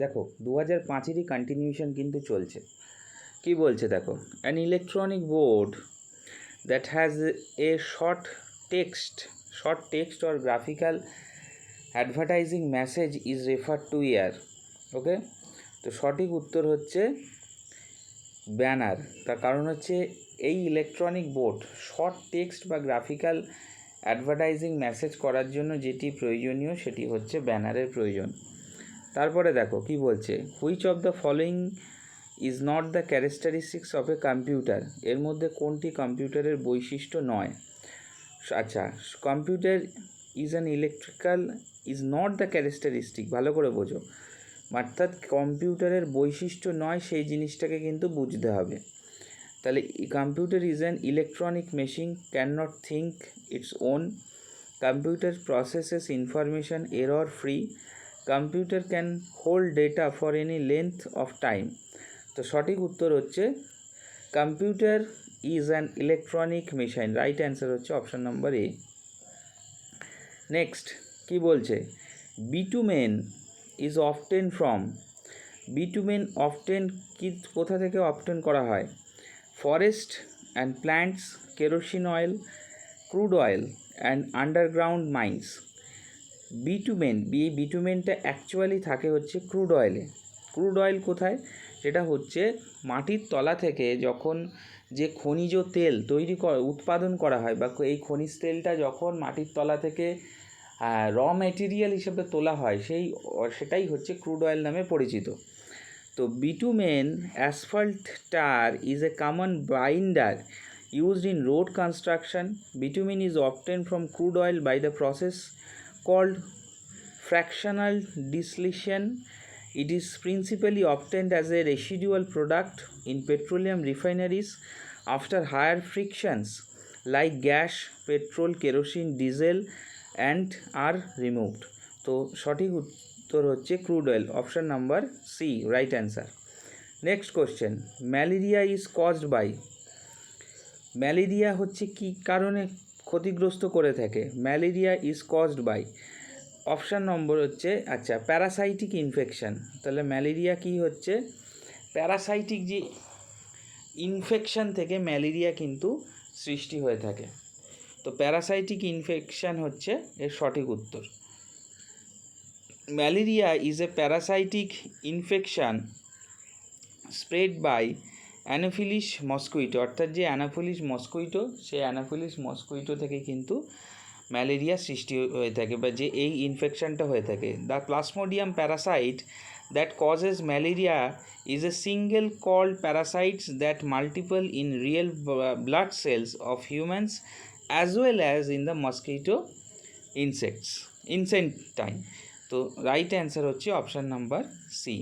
দেখো দু হাজার পাঁচেরই কন্টিনিউশন কিন্তু চলছে। কি বলছে দেখো? An electronic board that has a short text short text or graphical advertising message is refer to year okay তো সঠিক উত্তর হচ্ছে ব্যানার। তার কারণ হচ্ছে এই ইলেকট্রনিক বোর্ড শর্ট টেক্সট বা গ্রাফিক্যাল অ্যাডভার্টাইজিং মেসেজ করার জন্য যেটি প্রয়োজনীয় সেটি হচ্ছে ব্যানারের প্রয়োজন। তারপরে দেখো কি বলছে which of the following is not the characteristics of a computer এর মধ্যে কোনটি কম্পিউটারের বৈশিষ্ট্য নয়? আচ্ছা computer is an electrical is not the characteristic ভালো করে বোঝো। অর্থাৎ কম্পিউটারের বৈশিষ্ট্য নয়, সেই জিনিসটাকে কিন্তু বুঝতে হবে। তাহলে computer is an electronic machine can not think its own computer processes information error free computer can hold data for any length of time তো সঠিক উত্তর হচ্ছে computer is an electronic machine right answer হচ্ছে option number A next কি বলছে? Bitumen is obtain from bitumen obtain কি, কোথা থেকে অফটেন করা হয়? Forest and plants kerosene oil crude oil and underground mines bitumen B বিটুমেনটা actually থাকে হচ্ছে ক্রুড অয়েলে ক্রুড অয়েল কোথায়? সেটা হচ্ছে মাটির তলা থেকে যখন যে খনিজ তেল তৈরি কর উৎপাদন করা হয় বা এই খনিজ তেলটা যখন মাটির তলা থেকে র মেটেরিয়াল হিসেবে তোলা হয়, সেই, সেটাই হচ্ছে ক্রুড অয়েল নামে পরিচিত। তো bitumen asphalt tar is a common binder used in road construction bitumen is obtained from crude oil by the process called fractional distillation it is principally obtained as a residual product in petroleum refineries after higher frictions like gas petrol kerosene diesel and are removed তো সঠিক উত্তর হচ্ছে crude oil option number C right answer next question malaria is caused by malaria হচ্ছে কি কারণে ক্ষতিগ্রস্ত করে থাকে। Malaria is caused by option number হচ্ছে আচ্ছা প্যারাসাইটিক ইনফেকশান তাহলে ম্যালেরিয়া কি হচ্ছে? প্যারাসাইটিক যে ইনফেকশান থেকে ম্যালেরিয়া কিন্তু সৃষ্টি হয়ে থাকে। তো প্যারাসাইটিক ইনফেকশান হচ্ছে এর সঠিক উত্তর। Malaria is a parasitic infection spread by anopheles mosquito, অর্থাৎ যে অ্যানাফিলিস মস্কুইটো, সেই অ্যানাফিলিস মস্কুইটো থেকে কিন্তু ম্যালেরিয়া সৃষ্টি হয়ে থাকে বা যে এই ইনফেকশনটা হয়ে থাকে। The plasmodium parasite that causes malaria is a single called parasites that multiple in real blood cells of humans as well as in the mosquito insects ইনসেন্টাইন তো রাইট অ্যান্সার হচ্ছে অপশান নাম্বার সি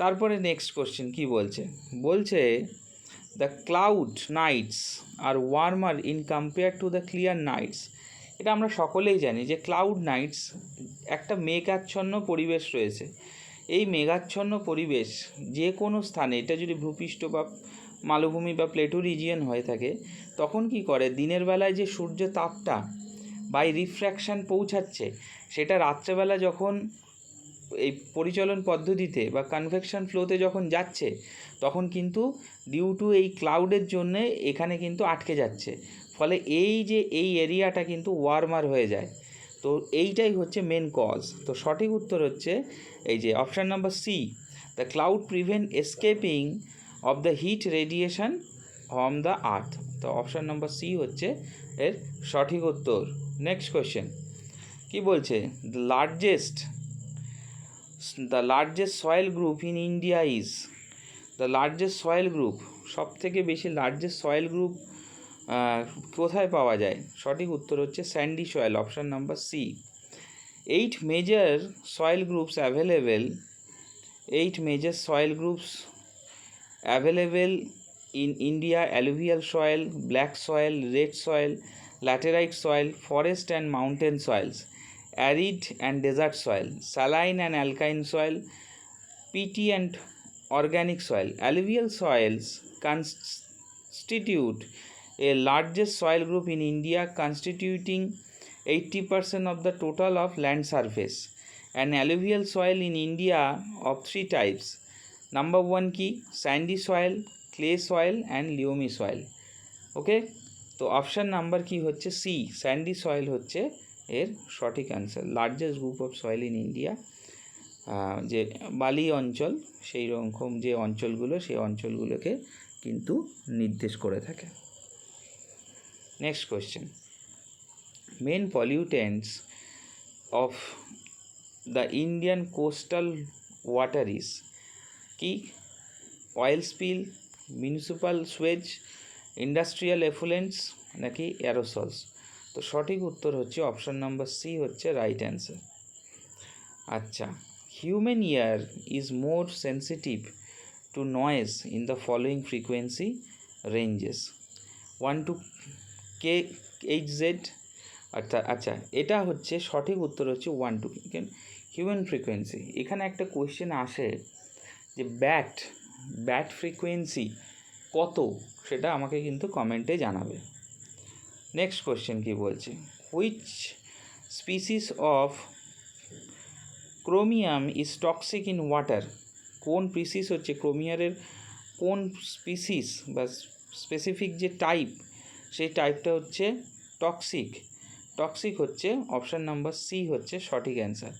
তারপরে next question কি বলছে? বলছে the cloud nights are warmer in compare to the clear nights এটা আমরা সকলেই জানি যে ক্লাউড নাইটস একটা মেঘাচ্ছন্ন পরিবেশ রয়েছে। এই মেঘাচ্ছন্ন পরিবেশ যে কোনো স্থানে, এটা যদি ভূপৃষ্ঠ বা মালভূমি বা প্লেটো রিজিয়ন হয়ে থাকে, তখন কি করে? দিনের বেলায় যে সূর্য তাপটা বাই রিফ্র্যাকশান পৌঁছাচ্ছে, সেটা রাত্রেবেলা যখন পরিচলন পদ্ধতিতে বা কনভেকশন ফ্লোতে যখন যাচ্ছে, তখন কিন্তু ডিউ টু এই ক্লাউডের জন্যে এখানে কিন্তু আটকে যাচ্ছে। ফলে এই যে এই এরিয়াটা কিন্তু ওয়ার্মার হয়ে যায়। তো এইটাই হচ্ছে মেন কজ তো সঠিক উত্তর হচ্ছে এই যে option number C the cloud prevent escaping of the heat radiation from the earth তো অপশান নাম্বার সি হচ্ছে এর সঠিক উত্তর। নেক্সট কোয়েশ্চেন কি বলছে? The largest the largest soil group in India is the largest soil group সব থেকে বেশি লার্জেস্ট সয়েল গ্রুপ কোথায় পাওয়া যায়? সঠিক উত্তর হচ্ছে sandy soil option number C eight major soil groups available eight major soil groups available in India alluvial soil black soil red soil laterite soil forest and mountain soils arid and desert soil, saline and alkaline soil, peaty and organic soil. Alluvial soils constitute a largest soil group in India, constituting 80% of the total of land surface. An alluvial soil in India of three types number one কি sandy soil clay soil and loamy soil okay তো option number কি হচ্ছে C sandy soil হচ্ছে এর সঠিক answer largest group of soil in India যে বালি অঞ্চল, সেই রকম যে অঞ্চলগুলো, সেই অঞ্চলগুলোকে কিন্তু নির্দেশ করে থাকে। Next question main pollutants of the Indian coastal water is কি oil spill municipal sewage industrial effluents নাকি অ্যারোসলস তো সঠিক উত্তর হচ্ছে অপশন নাম্বার সি হচ্ছে রাইট অ্যান্সার আচ্ছা human ear is more sensitive to noise in the following frequency ranges one two K H Z অর্থাৎ আচ্ছা এটা হচ্ছে সঠিক উত্তর হচ্ছে ওয়ান টু হিউম্যান ফ্রিকোয়েন্সি এখানে একটা কোয়েশ্চেন আসে যে ব্যাট ব্যাট ফ্রিকোয়েন্সি কত? সেটা আমাকে কিন্তু কমেন্টে জানাবে। নেক্সট কোয়েশ্চেন কি বলছে? Which species of chromium is toxic in water কোন স্পিসিস হচ্ছে ক্রোমিয়ারের কোন স্পিসিস বা স্পেসিফিক যে টাইপ সেই টাইপটা হচ্ছে টক্সিক টক্সিক হচ্ছে অপশান নাম্বার সি হচ্ছে সঠিক অ্যান্সার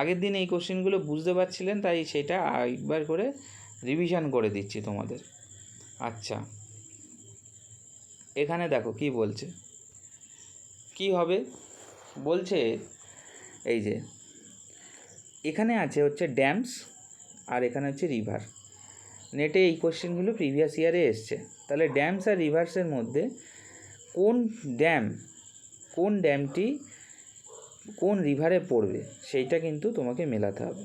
আগের দিন এই কোশ্চেনগুলো বুঝতে পারছিলেন, তাই সেটা একবার করে রিভিশন করে দিচ্ছি তোমাদের। আচ্ছা। এখানে দেখো কি বলছে? কি হবে? বলছে, এই যে, এখানে আছে হচ্ছে ড্যামস আর এখানে হচ্ছে রিভার। নেটে এই কোশ্চেনগুলো প্রিভিয়াস ইয়ারে এসছে। তাহলে ড্যামস আর রিভার্সের মধ্যে কোন ড্যাম, কোন ড্যামটি কোন রিভারে পড়বে, সেইটা কিন্তু তোমাকে মেলাতে হবে।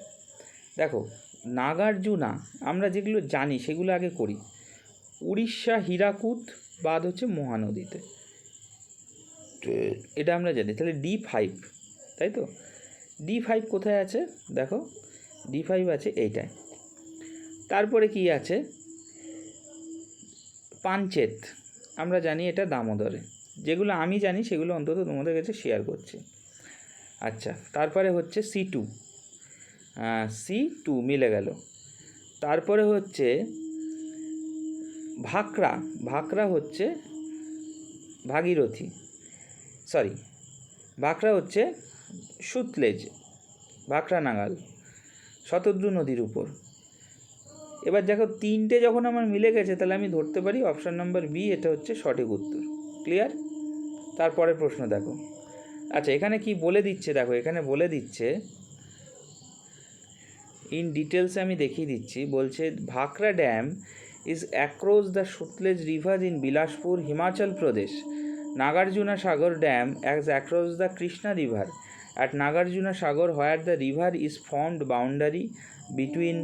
দেখো, নাগার্জুনা, আমরা যেগুলো জানি সেগুলো আগে করি। উড়িষ্যা, হীরাকুদ, বাদ হচ্ছে মহানদীতে। এটা আমরা জানি, তাহলে ডি ফাইভ তাই তো? ডি ফাইভ কোথায় আছে? দেখো ডি ফাইভ আছে এইটায়। তারপরে কি আছে? পাঞ্চেত, আমরা জানি এটা দামোদরে। যেগুলো আমি জানি, সেগুলো অন্তত তোমাদের কাছে শেয়ার করছি। আচ্ছা তারপরে হচ্ছে সি টু সি টু মিলে গেল। তারপরে হচ্ছে ভাকরা ভাকরা হচ্ছে ভাগীরথী। সরি ভাকরা হচ্ছে সুতলেজ ভাকরা নাগাল, শতদ্রু নদীর উপর। এবার দেখো, তিনটে যখন আমার মিলে গেছে, তাহলে আমি ধরতে পারি অপশান নাম্বার বি, এটা হচ্ছে সঠিক উত্তর। ক্লিয়ার? তারপরের প্রশ্ন দেখো। আচ্ছা এখানে কি বলে দিচ্ছে? দেখো, এখানে বলে দিচ্ছে ইন ডিটেলসে আমি দেখিয়ে দিচ্ছি, বলছে Bhakra dam is across the Sutlej river in Bilaspur Himachal Pradesh Nagarjuna Sagar dam as across the Krishna river. At Nagarjuna Sagar where the river is formed boundary between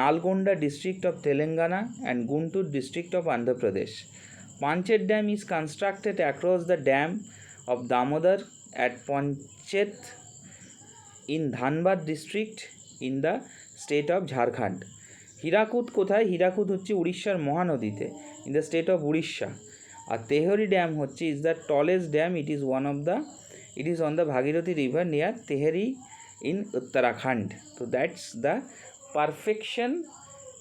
Nalgonda district of Telangana and Guntur district of Andhra Pradesh Panchet dam is constructed across the dam of Damodar at Panchet in Dhanbad district in the state of Jharkhand. Hirakud কোথায়? হীরাকুদ হচ্ছে উড়িষ্যার মহানদীতে, in the state of Orissa. R Tehri dam হচ্ছে is the tallest dam it is one of the it is on the Bhagirathi river near Tehri in Uttarakhand তো that's the perfection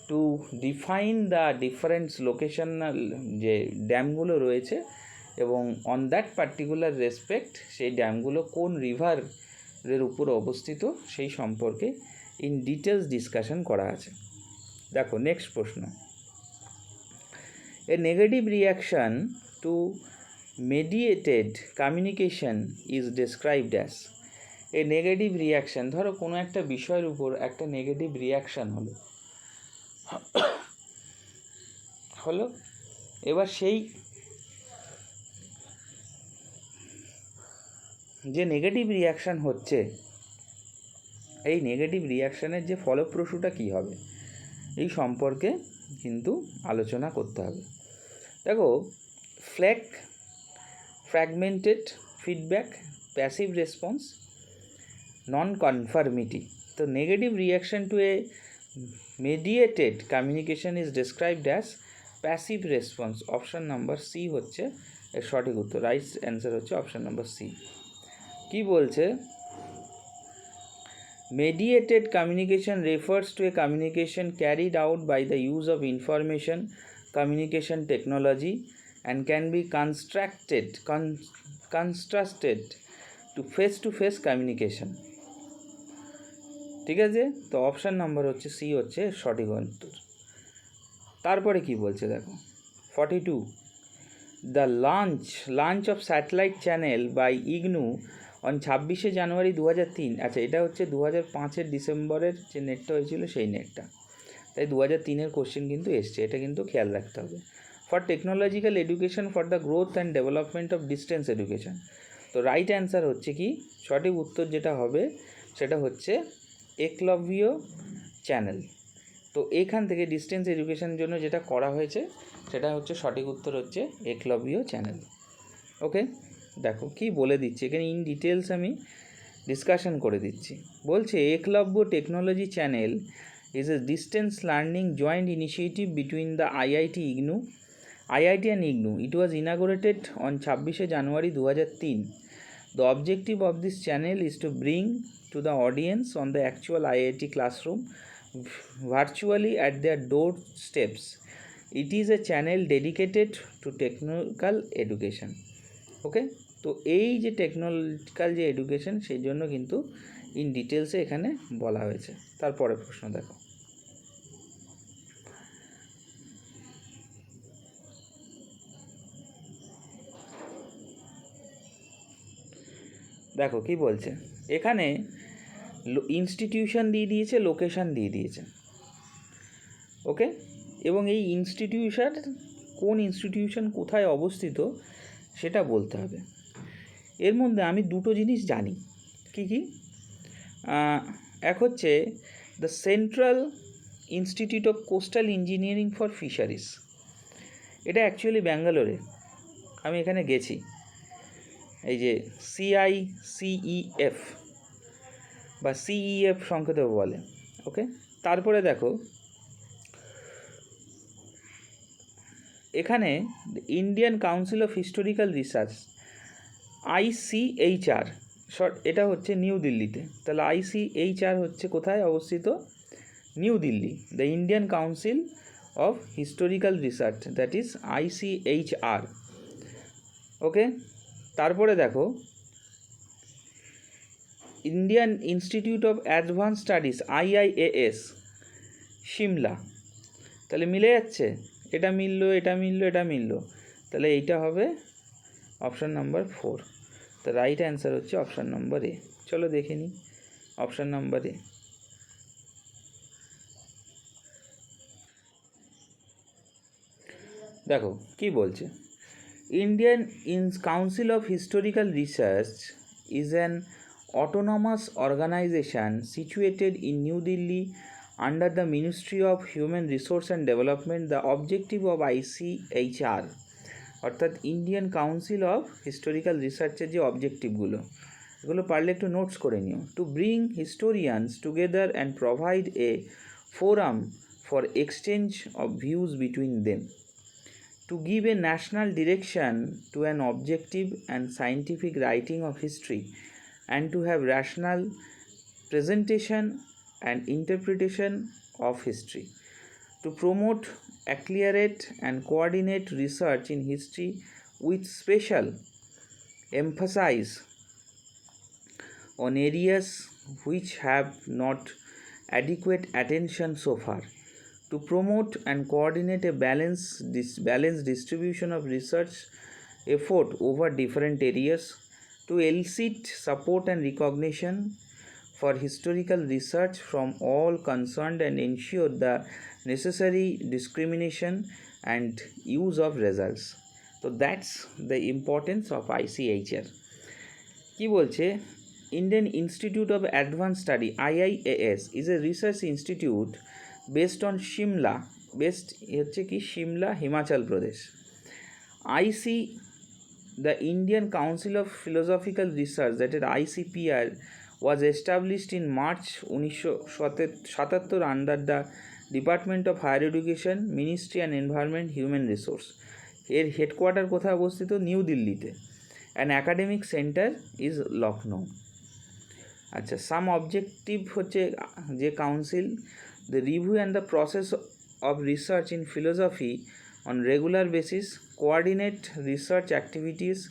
to define the difference locational যে ড্যামগুলো রয়েছে এবং on that particular respect সেই ড্যামগুলো কোন রিভারের উপর অবস্থিত, সেই সম্পর্কে ইন ডিটেলস ডিসকাশন করা আছে। দেখো নেক্সট প্রশ্ন। A negative reaction to mediated communication is described as a negative reaction ধরো কোনো একটা বিষয়ের উপর একটা নেগেটিভ রিয়াকশান হলো। হলো। এবার সেই যে নেগেটিভ রিয়াকশান হচ্ছে, এই নেগেটিভ রিয়াকশানের যে ফলপ্রসূটা কী হবে, এই সম্পর্কে কিন্তু আলোচনা করতে হবে। দেখো flak fragmented feedback passive response non conformity তো negative reaction to a mediated communication is described as passive response option number C হচ্ছে, এর সঠিক উত্তর। রাইট অ্যান্সার হচ্ছে অপশান নাম্বার সি কি বলছে? mediated communication refers to a communication carried out by the use of information communication technology and can be constructed, con- constructed to face to face communication. ঠিক আছে? তো option number হচ্ছে C হচ্ছে সঠিক উত্তর। তারপরে কি বলছে দেখো? Forty two the launch launch of satellite channel by IGNOU on ছাব্বিশে জানুয়ারি দু হাজার তিন। আচ্ছা এটা হচ্ছে দু হাজার পাঁচের ডিসেম্বরের যে নেটটা হয়েছিল সেই নেটটা তাই দু হাজার তিনের কোশ্চেন কিন্তু এসছে, এটা কিন্তু খেয়াল রাখতে হবে। For technological education for the growth and development of distance education তো রাইট অ্যান্সার হচ্ছে কি, সঠিক উত্তর যেটা হবে, সেটা হচ্ছে একলব্য চ্যানেল তো এখান থেকে ডিস্টেন্স এডুকেশনের জন্য যেটা করা হয়েছে, সেটা হচ্ছে, সঠিক উত্তর হচ্ছে একলব্য চ্যানেল ওকে দেখো, কি বলে দিচ্ছি, এখানে ইন ডিটেলস আমি ডিসকাশন করে দিচ্ছি। বলছে, Eklavya technology channel distance learning joint initiative between the IIT IGNOU IIT and IGNOU it was inaugurated on ছাব্বিশে জানুয়ারি দু হাজার তিন The objective of this channel is to bring to the audience on the actual IIT classroom virtually at their doorsteps. It is a channel dedicated to technical education. Okay তো এই যে technological যে education সেই জন্য কিন্তু in ডিটেলসে এখানে বলা হয়েছে তারপরে প্রশ্ন দেখো দেখো কি বলছে? এখানে ইনস্টিটিউশন দিয়ে দিয়েছে লোকেশন দিয়ে দিয়েছে। ওকে এবং এই ইনস্টিটিউশন কোন ইনস্টিটিউশন কোথায় অবস্থিত, সেটা বলতে হবে। এর মধ্যে আমি দুটো জিনিস জানি। কি কি? এক হচ্ছে the central institute of coastal engineering for fisheries এটা অ্যাকচুয়ালি ব্যাঙ্গালোরে। আমি এখানে গেছি। এই যে সিআই সিইএফ বা সিইএফ সংক্ষেপে বলে ওকে তারপরে দেখো, এখানে Indian council of historical research ICHR short এটা হচ্ছে নিউ দিল্লিতে। তাহলে আইসিএইচআর হচ্ছে কোথায় অবস্থিত? New Delhi the Indian council of historical research that is ICHR okay তারপরে দেখো Indian institute of advance studies IIAS Shimla তাহলে মিলে যাচ্ছে? এটা মিললো এটা মিললো এটা মিললো। তাহলে এইটা হবে অপশান নাম্বার ফোর তো রাইট অ্যান্সার হচ্ছে অপশান নাম্বার এ চলো দেখে নিই অপশান নাম্বার এ দেখো, কি বলছে? Indian in Council of Historical Research is an autonomous organization situated in New Delhi under the Ministry of Human Resource and Development. The objective of ICHR অর্থাৎ Indian council of historical রিসার্চের যে অবজেক্টিভগুলো এগুলো পারলে একটু নোটস করে নিও to bring historians together and provide a forum for exchange of views between them give a national direction to an objective and scientific writing of history and to have rational presentation and interpretation of history to promote accurate and coordinate research in history with special emphasis on areas which have not adequate attention so far to promote and coordinate a balanced, dis- balanced distribution of research effort over different areas, to elicit support and recognition for historical research from all concerned and ensure the necessary discrimination and use of results. So that's the importance of ICHR. কি বলছে Indian institute of advance study IIAS is a research institute based on Shimla based হচ্ছে কি Shimla Himachal Pradesh IC the Indian council of philosophical research that is ICPR was established in March উনিশশো সাতাত্তর under the department of higher education ministry and environment human resource এর headquarter কোথায় অবস্থিত? New দিল্লিতে an academic centre is Lucknow আচ্ছা some objective হচ্ছে যে council The review and the process of research in philosophy on regular basis, coordinate research activities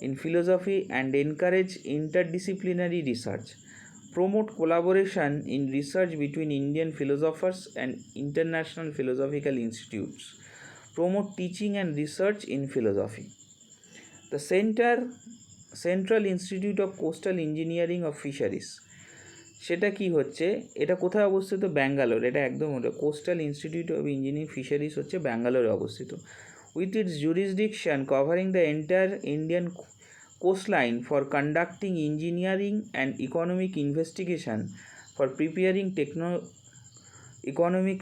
in philosophy and encourage interdisciplinary research, promote collaboration in research between Indian philosophers and international philosophical institutes, promote teaching and research in philosophy. The center Central Institute of Coastal Engineering of Fisheries. সেটা কি হচ্ছে? এটা কোথায় অবস্থিত? ব্যাঙ্গালোর। এটা একদম ওটা coastal institute of engineering fisheries হচ্ছে ব্যাঙ্গালোরে অবস্থিত। With its jurisdiction covering the entire Indian coast line for conducting engineering and economic investigation for preparing techno economic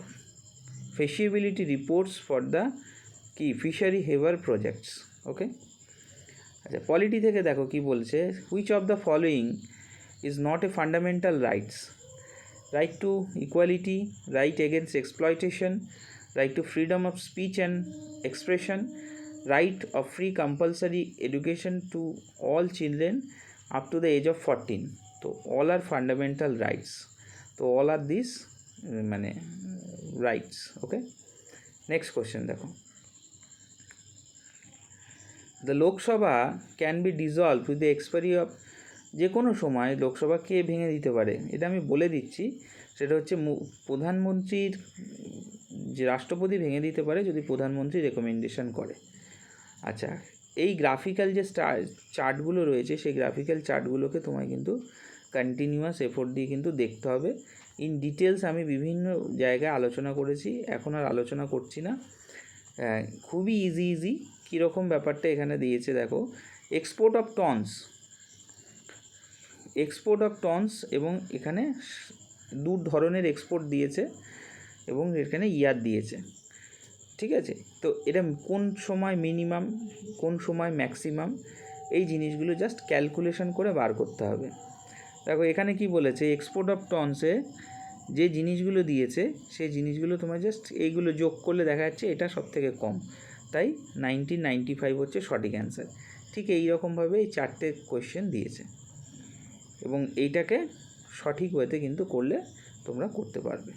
feasibility reports for the কি ফিশারি হেভার প্রজেক্টস ওকে আচ্ছা polity থেকে দেখো কি বলছে। Which of the following is not a fundamental rights right to equality right against exploitation right to freedom of speech and expression, right of free compulsory education to all children up to the age of 14. So all are fundamental rights. So all are uh, মানে rights. Okay. Next question দেখো the Lok Sabha can be dissolve with the expiry of যে কোনো সময় লোকসভা কে ভেঙে দিতে পারে? এটা আমি বলে দিচ্ছি। সেটা হচ্ছে প্রধানমন্ত্রীর, যে রাষ্ট্রপতি ভেঙে দিতে পারে যদি প্রধানমন্ত্রী রেকমেন্ডেশন করে। আচ্ছা এই গ্রাফিক্যাল যে চার্টগুলো রয়েছে, সেই গ্রাফিক্যাল চার্টগুলোকে তোমায় কিন্তু কন্টিনিউয়াস এফোর্ট দিয়ে কিন্তু দেখতে হবে। ইন ডিটেলস আমি বিভিন্ন জায়গায় আলোচনা করেছি, এখন আর আলোচনা করছি না। খুবই ইজি ইজি কীরকম ব্যাপারটা এখানে দিয়েছে দেখো। Export of tons export of tons এবং এখানে দু ধরনের এক্সপোর্ট দিয়েছে এবং এখানে ইয়ার দিয়েছে। ঠিক আছে? তো এটা কোন সময় মিনিমাম কোন সময় ম্যাক্সিমাম এই জিনিসগুলো জাস্ট ক্যালকুলেশন করে বার করতে হবে। দেখো, এখানে কি বলেছে? এক্সপোর্ট অফ টনসে যে জিনিসগুলো দিয়েছে, সেই জিনিসগুলো তোমার জাস্ট এইগুলো যোগ করলে দেখা যাচ্ছে এটা সব থেকে কম। তাই নাইনটিন নাইনটি ফাইভ হচ্ছে সঠিক অ্যান্সার ঠিক এই রকমভাবে এই চারটে কোয়েশ্চেন দিয়েছে। এবং এইটাকে সঠিক ওয়েতে কিন্তু করলে তোমরা করতে পারবে।